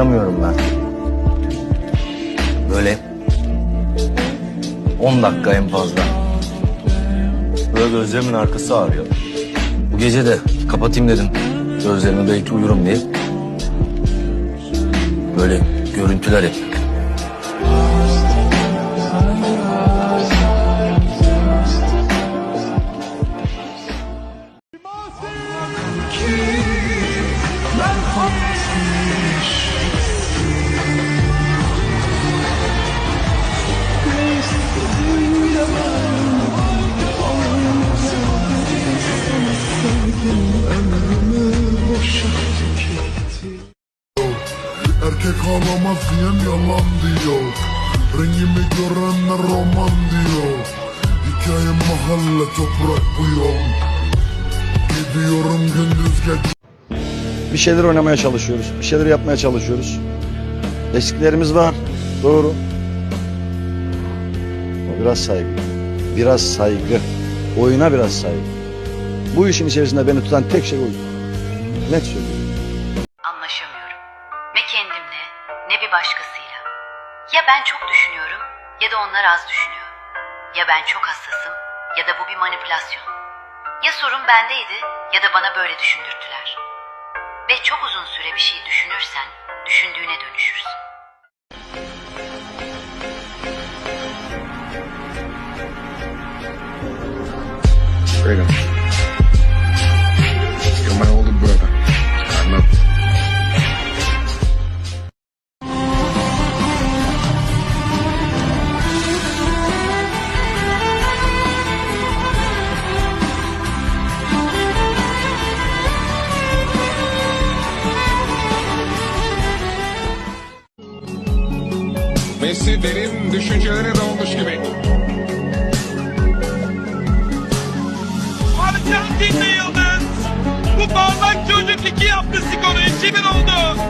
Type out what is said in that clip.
uyuyamıyorum ben. Böyle 10 dakika en fazla. Böyle gözlerimin arkası ağrıyor. Bu gece de kapatayım dedim. Gözlerimi belki uyurum diye. Böyle görüntüler hep. Diyen yalan diyor Rengimi görenler roman diyor Hikayem mahalle toprak bu yol Gidiyorum gündüz gece Bir şeyler oynamaya çalışıyoruz. Bir şeyler yapmaya çalışıyoruz. Eksiklerimiz var. Doğru. Biraz saygı. Biraz saygı. Oyuna biraz saygı. Bu işin içerisinde beni tutan tek şey oyun. Net söylüyorum. Ne kendimle ne bir başkasıyla. Ya ben çok düşünüyorum ya da onlar az düşünüyor. Ya ben çok hassasım ya da bu bir manipülasyon. Ya sorun bendeydi ya da bana böyle düşündürttüler. Ve çok uzun süre bir şey düşünürsen düşündüğüne dönüşürsün. Freedom Messi derin düşüncelere dalmış gibi. Arjantinli Yıldız. Bu parlak çocuk iki yaptı skoru 2-1 oldu.